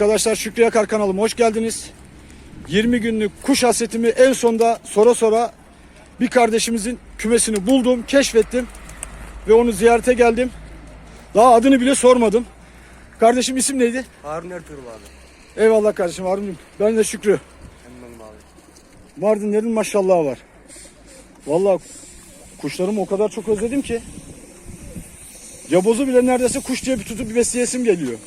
Arkadaşlar Şükrü Yakar kanalıma hoş geldiniz. 20 günlük kuş hasretimi en sonda sonra sonra bir kardeşimizin kümesini buldum, keşfettim ve onu ziyarete geldim. Daha adını bile sormadım. Kardeşim isim neydi? Harun Ertuğrul abi. Eyvallah kardeşim Harun'um. Ben de Şükrü. Memnunum abi. Mardinlerin maşallahı var. Vallahi kuşlarımı o kadar çok özledim ki. Yabozu bile neredeyse kuş diye bir tutup bir besleyesim geliyor.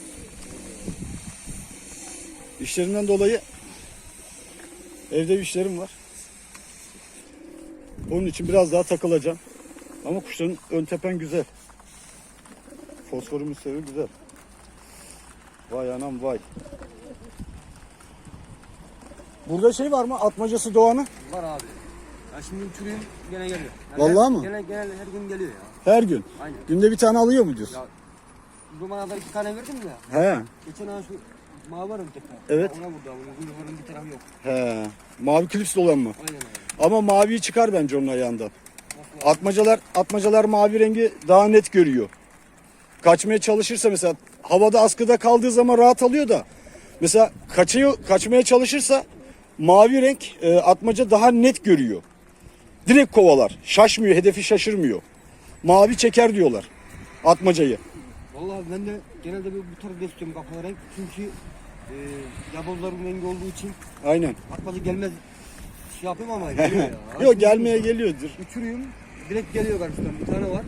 İşlerimden dolayı evde bir işlerim var. Onun için biraz daha takılacağım. Ama kuşların ön tepen güzel. Fosforumun sevi güzel. Vay anam vay. Burada şey var mı? Atmacası Doğan'ı. Var abi. Ya şimdi uçurayım gene geliyor. Yani Vallahi her, mı? Gene, gene her gün geliyor ya. Her gün. Aynen. Günde bir tane alıyor mu diyorsun? Ya bu kadar iki tane verdim ya. He. Geçen ay şu mavi var mı tekrar? Evet. Ona vurdu abi. Yuvarın bir tarafı yok. He. Mavi klipsli olan mı? Aynen abi. Ama maviyi çıkar bence onun ayağından. Nasıl? Atmacalar atmacalar mavi rengi daha net görüyor. Kaçmaya çalışırsa mesela havada askıda kaldığı zaman rahat alıyor da mesela kaçıyor kaçmaya çalışırsa mavi renk e, atmaca daha net görüyor. Direkt kovalar. Şaşmıyor, hedefi şaşırmıyor. Mavi çeker diyorlar atmacayı. Vallahi ben de genelde bu, bu tarz besliyorum kafalı renk. Çünkü e, yabozların rengi olduğu için Aynen. atmaca gelmez şey yapayım ama geliyor ya. Yok gelmeye geliyordur. Uçuruyorum direkt geliyor karşıdan. Bir tane var.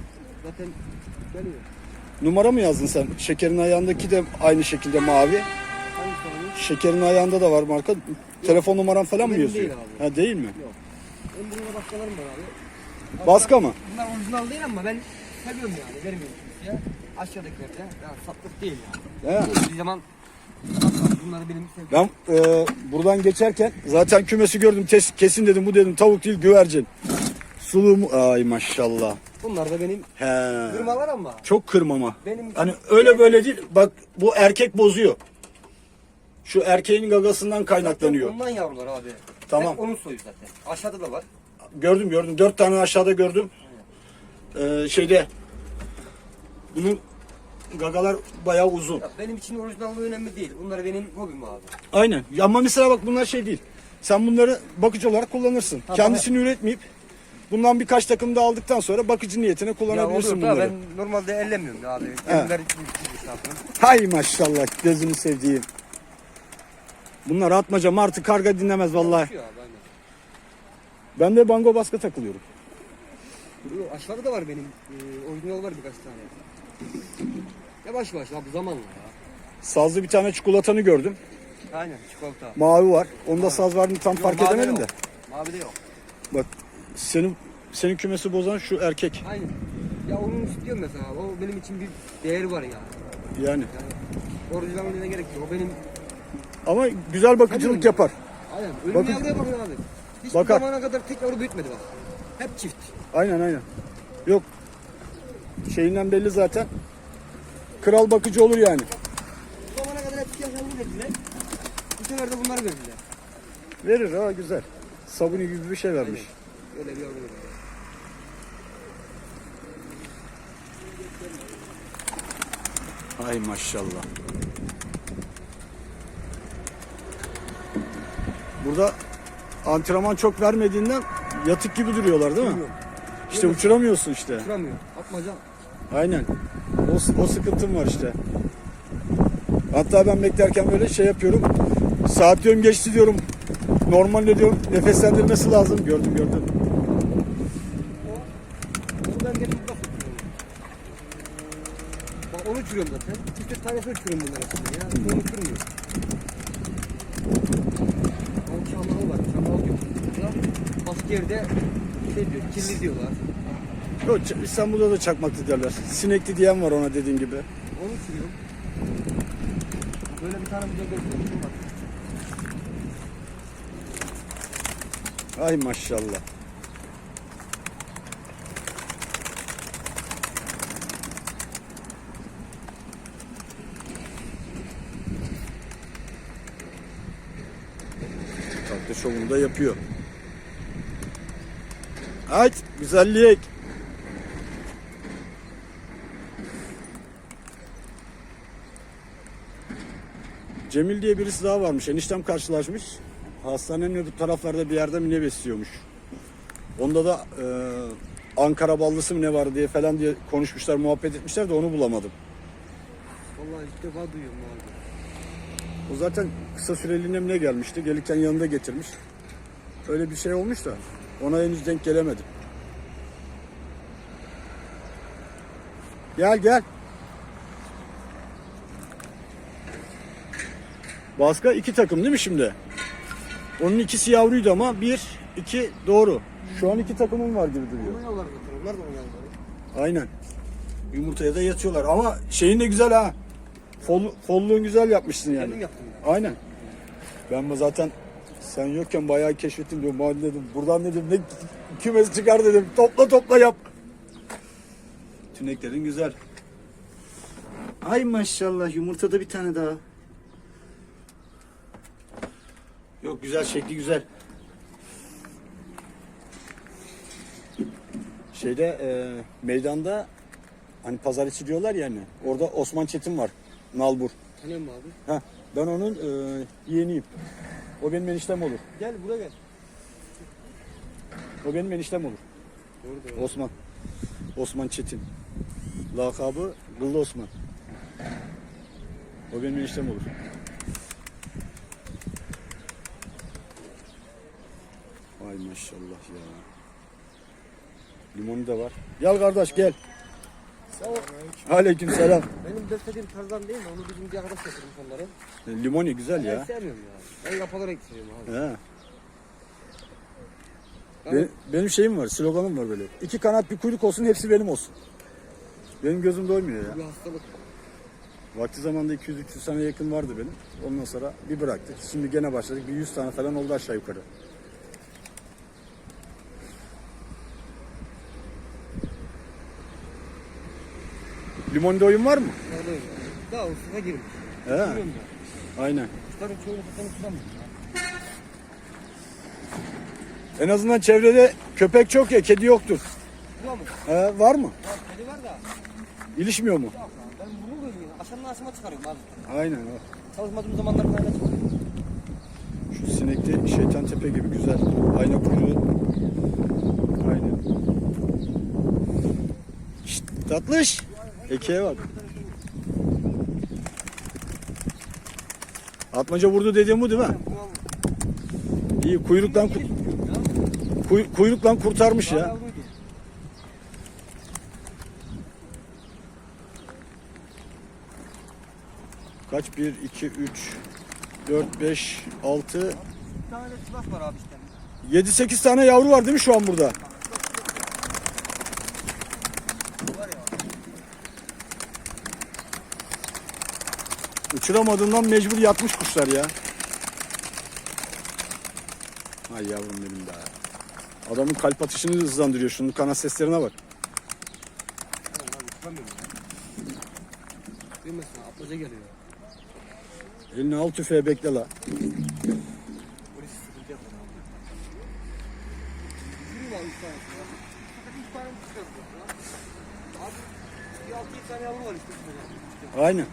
Zaten geliyor. Numara mı yazdın sen? Şekerin ayağındaki de aynı şekilde mavi. Hangisi abi? Şekerin ayağında da var marka. Telefon numaran falan mı Benim yazıyor? değil abi. Ha değil mi? Yok. Benim bununla başkalarım var abi. Baska mı? Bunlar orijinal değil ama ben seviyorum yani. Vermiyorum kimseye. Aşağıdakiler de ya satlık değil yani. He. Bir zaman. Ben e, buradan geçerken zaten kümesi gördüm. Tes- kesin dedim bu dedim tavuk değil güvercin. Sulu mu? Ay maşallah. Bunlar da benim He. kırmalar ama. Çok kırmama. Benim Hani öyle böyle değil. Bak bu erkek bozuyor. Şu erkeğin gagasından kaynaklanıyor. Ondan yavrular abi. Tamam. Hep onun soyu zaten. Aşağıda da var. Gördüm gördüm. Dört tane aşağıda gördüm. Ee, şeyde bunun gagalar bayağı uzun. Ya benim için orijinallığı önemli değil. Bunlar benim hobim abi. Aynen. Ya Ama mesela bak bunlar şey değil. Sen bunları bakıcı olarak kullanırsın. Ha, Kendisini üretmeyip bundan birkaç takım da aldıktan sonra bakıcı niyetine Ya kullanabilirsin olur da bunları. ben normalde ellemiyorum ya abi. Kendileri şey. Hay maşallah gözünü sevdiğim. Bunlar atmaca martı karga dinlemez vallahi. Ben de bango baskı takılıyorum. Yo, Aşağıda da var benim. E, orijinal var birkaç tane. Yavaş yavaş abi zamanla ya. Sazlı bir tane çikolatanı gördüm. Aynen çikolata. Mavi var. Onda saz var mı tam fark mavi edemedim de. yok. Mavi de yok. Bak senin senin kümesi bozan şu erkek. Aynen. Ya onu istiyorum mesela. O benim için bir değeri var ya. Yani. Yani orijinaline gerek yok. O benim Ama güzel bakıcılık Tabii yapar. aynen. Ölüm Bakın- yavruya bakın abi. Hiçbir Bakar. zamana kadar tek yavru büyütmedi bak. Hep çift. Aynen aynen. Yok. Şeyinden belli zaten. Kral bakıcı olur yani. Bu zamana kadar hep yavru verdiler. Bu sefer de bunları verdiler. Verir ha güzel. Sabuni gibi bir şey vermiş. Öyle bir yavru verdiler. Ay maşallah. Burada antrenman çok vermediğinden yatık gibi duruyorlar değil mi? Bilmiyorum. İşte uçuramıyorsun işte. Uçuramıyor. Atmaca. Aynen. O, o sıkıntım var işte. Hatta ben beklerken böyle şey yapıyorum. Saat diyorum geçti diyorum. Normalde diyorum nefeslendirmesi lazım. Gördüm gördüm. Onu ben gelip bak. Bak onu uçuruyorum zaten. İşte tanesi uçuruyorum bunlar aslında ya. Onu uçurmuyor. O çamağı var. Çamağı diyor. Başka yerde şey diyor. Kirli diyorlar. Yok, İstanbul'da da çakmaklı derler. Sinekli diyen var ona dediğin gibi. Onu uçuruyorum. Böyle bir tane bir bekliyorum. Bak. Ay maşallah. Tatlı şovunu da yapıyor. Aç güzellik. Cemil diye birisi daha varmış. Eniştem karşılaşmış. Hastanenin öbür taraflarda bir yerde mine besliyormuş. Onda da e, Ankara ballısı mı ne var diye falan diye konuşmuşlar, muhabbet etmişler de onu bulamadım. Vallahi ilk defa duyuyorum abi. O zaten kısa süreliğine mi ne gelmişti. Gelirken yanında getirmiş. Öyle bir şey olmuş da ona henüz denk gelemedim. Gel gel. Baska iki takım değil mi şimdi? Onun ikisi yavruydu ama bir, iki doğru. Şu an iki takımım var gibi duruyor. Oynuyorlar zaten. Onlar da oynuyorlar. Aynen. Yumurtaya da yatıyorlar ama şeyin de güzel ha. Fol, folluğun güzel yapmışsın yani. Kendim yaptım. Aynen. Ben de zaten sen yokken bayağı keşfettim diyorum. Bari dedim buradan dedim ne kümes çıkar dedim. Topla topla yap. Tüneklerin güzel. Ay maşallah yumurtada bir tane daha. Yok güzel şekli güzel. Şeyde e, meydanda hani pazar içi diyorlar ya hani orada Osman Çetin var. Nalbur. Tanıyor musun abi? Ha, ben onun e, yeğeniyim. O benim eniştem olur. Gel buraya gel. O benim eniştem olur. Doğru doğru. Osman. Osman Çetin. Lakabı Gıllı Osman. O benim eniştem olur. Ay maşallah ya. Limonu da var. Gel kardeş gel. Aleyküm selam. Benim beslediğim tarzdan değil mi? Onu bizim bir arkadaş getirmiş onları. Limoni güzel Ben ya. sevmiyorum ya. Ben kapalı renk seviyorum abi. He. Be- benim şeyim var, sloganım var böyle. İki kanat bir kuyruk olsun, hepsi benim olsun. Benim gözüm doymuyor ya. bir hastalık. Vakti zamanda 200-300 sene yakın vardı benim. Ondan sonra bir bıraktık. Şimdi gene başladık. Bir 100 tane falan oldu aşağı yukarı. Limonda oyun var mı? Vallahi Daha usufa girmiş. He. Aynen. Kuşların çoğunu zaten tutamıyorum ya. En azından çevrede köpek çok ya, kedi yoktur. Mı? He, var mı? Ya kedi var da. İlişmiyor mu? Yok lan. Ben bunu ya. Aşağıdan aşağıma çıkarıyorum abi. Aynen. o. Çalışmadığım zamanlar falan çıkarıyorum. Şu sinekli şeytan tepe gibi güzel. Ayna kuyruğu. Aynen. Şşt, tatlış. Ekeğe bak. Atmaca vurdu dediğim bu değil mi? İyi kuyruktan ku- kuy- kuyruktan kurtarmış ya. Kaç? 1, 2, 3, 4, 5, 6, Bir tane de çıplak var abi işte. 7, 8 tane yavru var değil mi şu an burada? Uçuramadığından mecbur yatmış kuşlar ya. Ay yavrum benim be. Adamın kalp atışını hızlandırıyor. Şunun kanat seslerine bak. Duymasın atmaca geliyor. Eline al tüfeği bekle la. Polis sıkıntı yapar abi. Yürü var üç tanesi ya. Fakat üç tane çıkardı ya. Abi bir altı yedi tane yavru var işte. şurada. Aynen.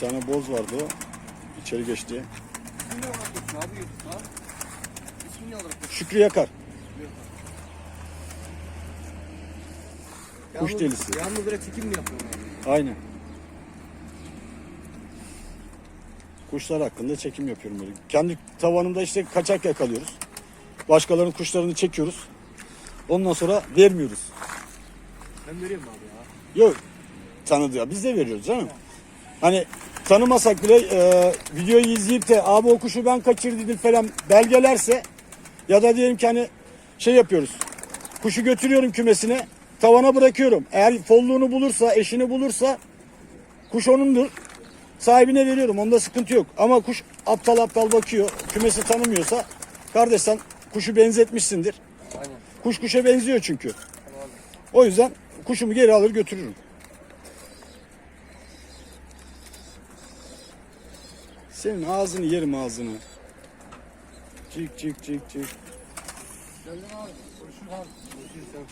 Bir tane boz vardı o. İçeri geçti. Şükrü Yakar. Kuş delisi. Yalnız böyle çekim mi yapıyorsun? Aynen. Kuşlar hakkında çekim yapıyorum böyle. Kendi tavanımda işte kaçak yakalıyoruz. Başkalarının kuşlarını çekiyoruz. Ondan sonra vermiyoruz. Ben veriyorum abi ya. Yok tanıdı ya biz de veriyoruz canım. Hani tanımasak bile e, videoyu izleyip de abi o kuşu ben kaçırdım falan belgelerse ya da diyelim ki hani şey yapıyoruz. Kuşu götürüyorum kümesine tavana bırakıyorum. Eğer folluğunu bulursa eşini bulursa kuş onundur. Sahibine veriyorum onda sıkıntı yok. Ama kuş aptal aptal bakıyor kümesi tanımıyorsa kardeş sen kuşu benzetmişsindir. Aynen. Kuş kuşa benziyor çünkü. O yüzden kuşumu geri alır götürürüm. Senin ağzını yerim ağzını. Çık çık çık çık. Geldin abi. Görüşürüz abi. Sen.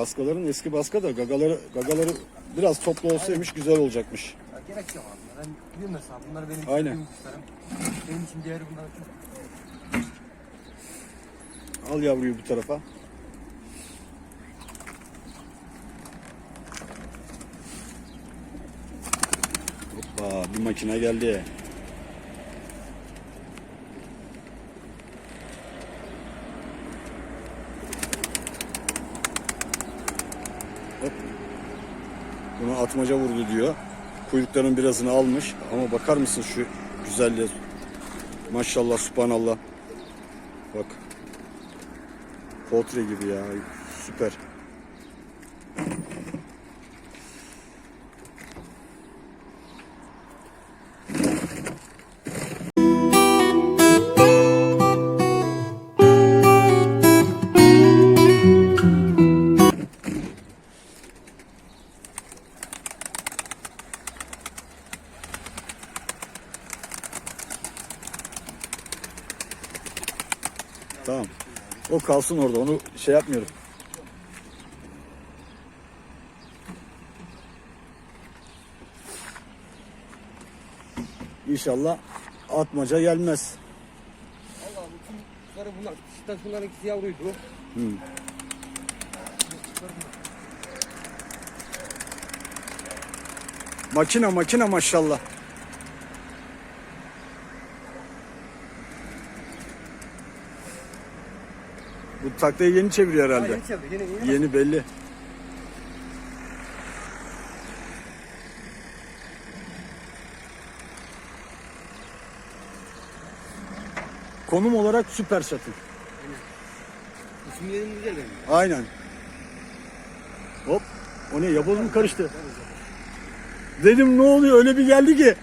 Baskaların eski baska da gagaları gagaları biraz toplu olsaymış güzel olacakmış. Ya gerek yok abi. Ben biliyorum mesela bunlar benim Aynen. sevdiğim kuşlarım. Benim için değeri bunlar çok. Al yavruyu bu tarafa. Hoppa bir makine geldi. Hop. Bunu atmaca vurdu diyor. Kuyrukların birazını almış ama bakar mısın şu güzelliğe. Maşallah subhanallah. Bak. Portre gibi ya. Süper. Tamam. O kalsın orada. Onu şey yapmıyorum. İnşallah atmaca gelmez. Allah bütün kuşları bunlar. Kuşlar bunların ikisi yavruydu. Hmm. Makine makine maşallah. Taklayı yeni çeviriyor Ha, herhalde. yeni çevre. Yeni, yeni. Yeni belli. Konum olarak süper. İsim yerim güzel benim. Aynen. Hop. O ne mu karıştı? Dedim ne oluyor öyle bir geldi ki.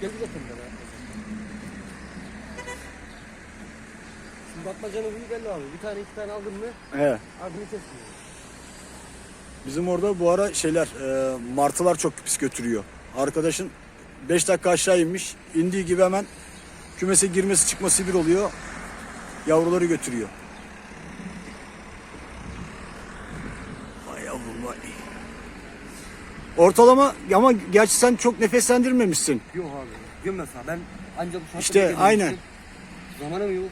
Geldi zaten batmacanın huyu belli abi. Bir tane iki tane aldın mı He. ardını kesmiyor. Bizim orada bu ara şeyler e, martılar çok pis götürüyor. Arkadaşın 5 dakika aşağı inmiş. indiği gibi hemen kümese girmesi çıkması bir oluyor. Yavruları götürüyor. Vay yavrum vay. Ortalama ama gerçi sen çok nefeslendirmemişsin. Yok abi. Diyorum mesela ben ancak bu şartlarda İşte, aynen. Zamanım yok.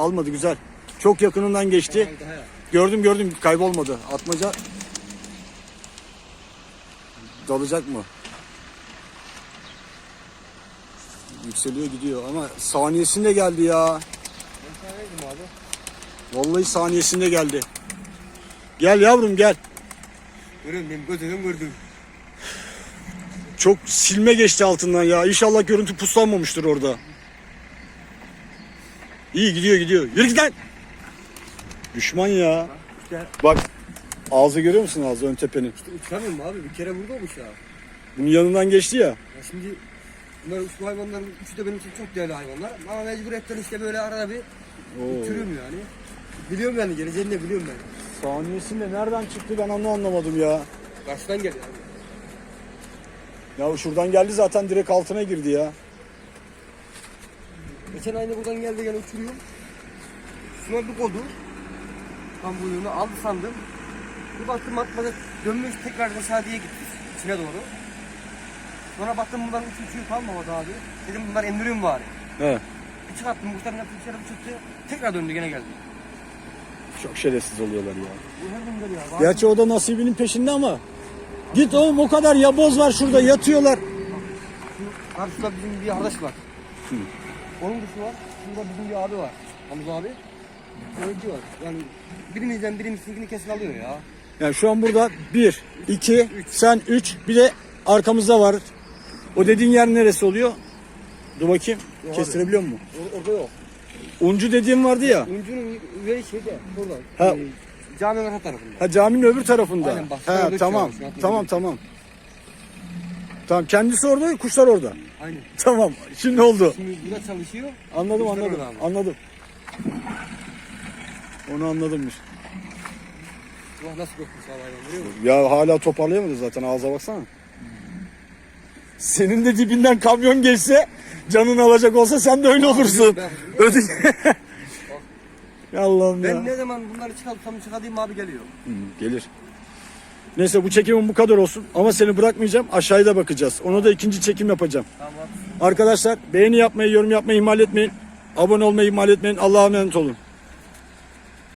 Almadı güzel. Çok yakınından geçti. Gördüm gördüm kaybolmadı. Atmaca dalacak mı? Yükseliyor gidiyor ama saniyesinde geldi ya. Vallahi saniyesinde geldi. Gel yavrum gel. Benim gördüm. Çok silme geçti altından ya. İnşallah görüntü puslanmamıştır orada. İyi gidiyor gidiyor. Yürü git lan. Düşman ya. Bak ağzı görüyor musun ağzı ön tepenin? işte uçamıyorum abi. Bir kere burada olmuş ya. Bunun yanından geçti ya. Ya şimdi bunlar şu hayvanların üçü de benim için çok değerli hayvanlar. Ama mecburiyetten işte böyle arada bir Oo. uçuruyorum yani. Biliyorum yani geleceğini de biliyorum ben. Saniyesinde nereden çıktı ben onu anlamadım ya. Karşıdan geliyor abi. Ya şuradan geldi zaten direkt altına girdi ya. Geçen aynı buradan geldi gene uçuruyorum. Şuna bir kodu. Tam buyruğunu aldı sandım. Bir baktım atmaca dönmüş tekrar Resadiye gitti. içine doğru. Sonra baktım bunların üç uçuyor kalmamadı abi. Dedim bunlar emriyorum bari. He. Bir çıkarttım hepsi dışarı bir çıktı. Tekrar döndü gene geldi. Çok şerefsiz oluyorlar ya. Bu her gün geliyor abi. Gerçi o da nasibinin peşinde ama. Git oğlum o kadar yaboz var şurada yatıyorlar. Karşıda bizim bir arkadaş var. Onun kuşu var. Şurada bizim bir abi var. Hamza abi. Öğrenci var. Yani birimizden birimizinkini kesin alıyor ya. Yani şu an burada bir, iki, sen üç, bir de arkamızda var. O dediğin yer neresi oluyor? Dur bakayım. Yok Kestirebiliyor musun? Or- orada yok. Uncu dediğim vardı ya. Uncunun veri şeyde orada. Ha. Ee, caminin arka tarafında. Ha caminin öbür tarafında. Aynen, bak, ha şöyle tamam. Tamam tamam. Tamam kendisi orada, kuşlar orada. Aynen. Tamam. Şimdi oldu. Şimdi burada çalışıyor. Anladım Kuşlar anladım. orada abi. Anladım. Onu anladımmış. Bak nasıl korkmuş abi hayvan görüyor musun? Ya hala toparlayamadı zaten ağza baksana. Senin de dibinden kamyon geçse canın alacak olsa sen de öyle olursun. ben- Öde. Ya Allah'ım ya. Ben ne zaman bunları çıkartırsam çıkartayım abi geliyor. Hı, Gelir. Neyse bu çekimin bu kadar olsun. Ama seni bırakmayacağım. Aşağıda bakacağız. Ona da ikinci çekim yapacağım. Tamam. Arkadaşlar beğeni yapmayı, yorum yapmayı ihmal etmeyin. Abone olmayı ihmal etmeyin. Allah'a emanet olun.